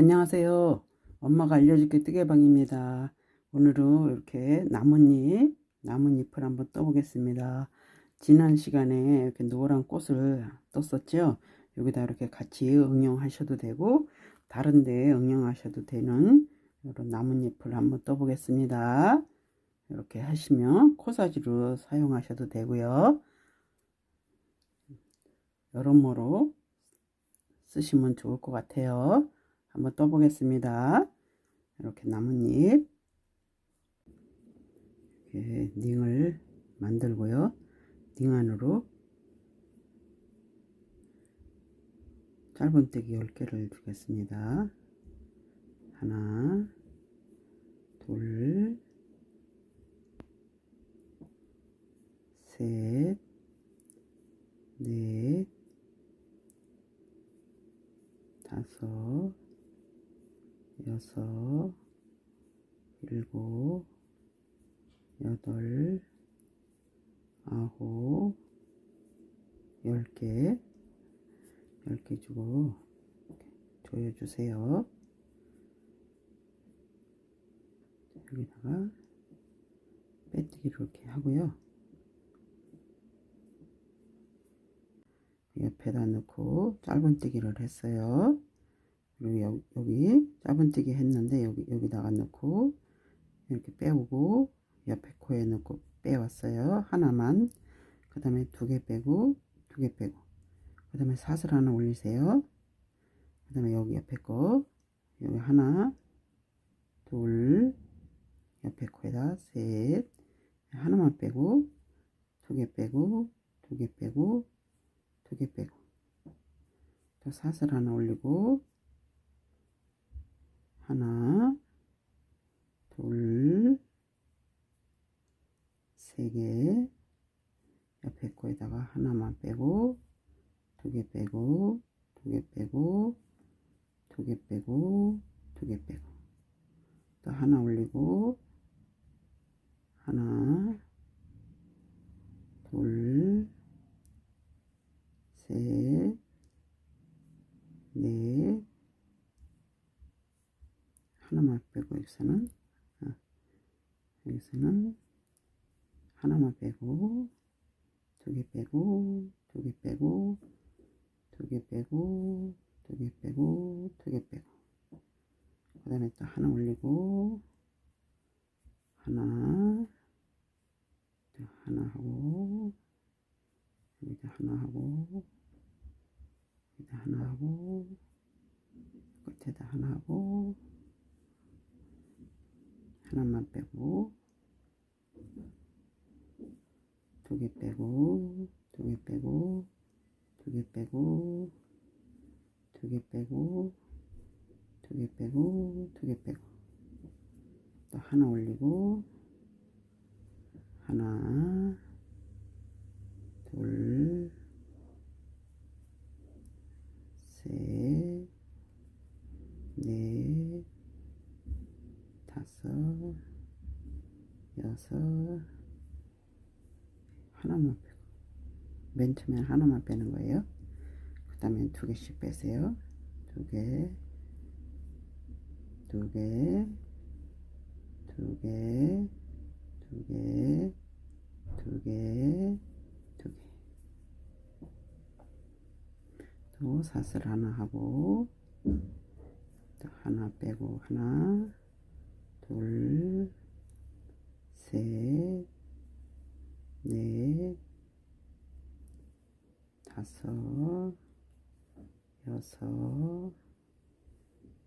안녕하세요. 엄마가 알려줄게 뜨개방입니다. 오늘은 이렇게 나뭇잎, 나뭇잎을 한번 떠보겠습니다. 지난 시간에 이렇게 노란 꽃을 떴었죠. 여기다 이렇게 같이 응용하셔도 되고, 다른데 응용하셔도 되는 이런 나뭇잎을 한번 떠보겠습니다. 이렇게 하시면 코사지로 사용하셔도 되고요. 여러모로 쓰시면 좋을 것 같아요. 한번 떠보겠습니다. 이렇게 나뭇잎 이렇게 닝을 만들고요. 닝 안으로 짧은뜨기 10개를 주겠습니다. 하나 둘 셋, 넷, 다섯, 여섯, 일곱, 여덟, 아홉, 열 개, 열 개 주고 조여주세요. 여기다가 빼뜨기를 이렇게 하고요. 옆에다 넣고 짧은뜨기를 했어요. 그리고 여기, 짧은뜨기 했는데 여기 여기다가 넣고 이렇게 빼오고 옆에 코에 넣고 빼왔어요. 하나만 그 다음에 두 개 빼고 두 개 빼고 그 다음에 사슬 하나 올리세요. 그 다음에 여기 옆에 거 여기 하나 둘 옆에 코에다 셋 하나만 빼고 두 개 빼고 두 개 빼고 두 개 빼고 또 사슬 하나 올리고 3개. 옆에 거에다가 하나만 빼고 두 개 빼고 두 개 빼고 두 개 빼고 두 개 빼고. 또 하나 올리고 하나 둘셋넷. 하나만 빼고 여기서는 아, 여기서는 하나만 빼고 두 개 빼고 두 개 빼고 두 개 빼고 두 개 빼고 두 개 빼고. 그 다음에 또 하나 올리고 하나 또 하나 하고 여기다 하나 하고 여기다 하나 하고 끝에다 하나 하고 하나만 빼고 두 개 빼고 두 개 빼고 두 개 빼고 두 개 빼고 두 개 빼고 두 개 빼고. 또 하나 올리고 하나 둘, 셋, 넷, 다섯, 여섯, 하나만 빼고, 맨 처음에 하나만 빼는 거예요. 그 다음에 두 개씩 빼세요. 두 개, 두 개, 두 개, 두 개, 두 개, 또 사슬 하나 하고 또 하나 빼고 하나 둘 셋 넷 다섯 여섯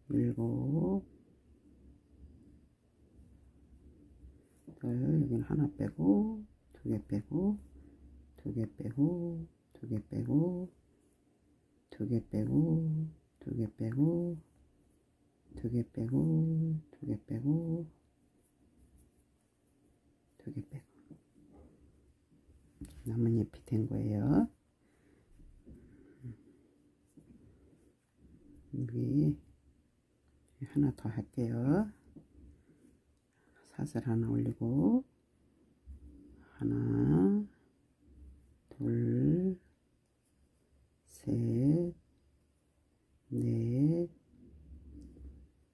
일곱 열 여기는 하나 빼고 두 개 빼고 두 개 빼고 두 개 빼고 두 개 빼고 두 개 빼고 두 개 빼고 두 개 빼고 두 개 빼고 나뭇잎이 된 거예요. 여기 하나 더 할게요. 사슬 하나 올리고 하나 둘 셋, 넷,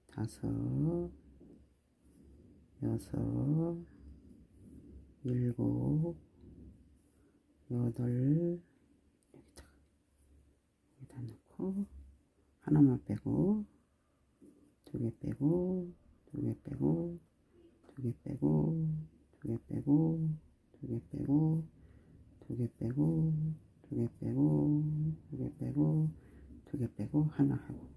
다섯, 여섯, 일곱, 여덟, 여기다, 여기다 넣고, 하나만 빼고, 두 개 빼고, 두 개 빼고, 두 개 빼고, 두 개 빼고, 두 개 빼고, 두 개 빼고, 두 개 빼고, 두 개 빼고, 두 개 빼고, 하나 하고.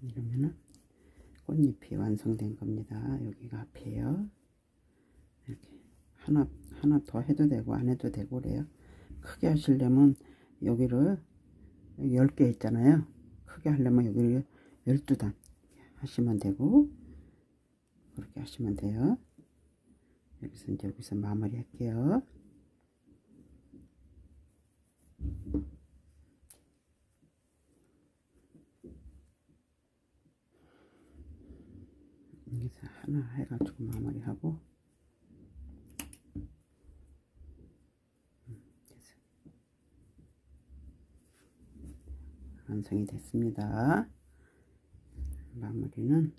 이러면은 꽃잎이 완성된 겁니다. 여기가 앞이에요. 이렇게 하나 하나 더 해도 되고 안 해도 되고 그래요. 크게 하시려면 여기를 10개 있잖아요. 크게 하려면 여기를 12단 하시면 되고 그렇게 하시면 돼요. 여기서 이제 여기서 마무리 할게요. 여기서 하나 해가지고 마무리하고 음, 됐어요. 완성이 됐습니다. 마무리는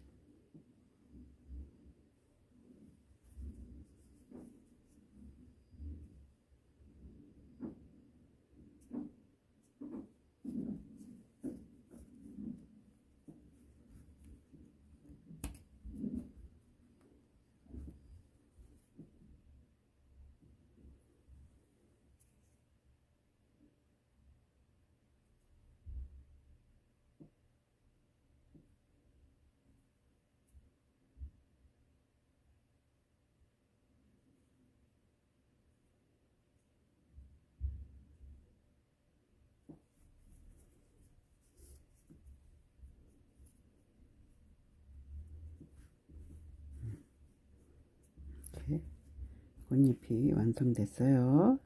이렇게 꽃잎이 완성됐어요.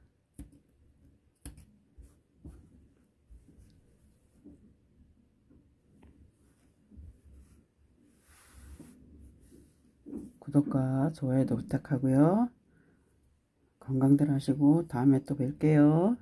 구독과 좋아요도 부탁하고요. 건강들 하시고 다음에 또 뵐게요.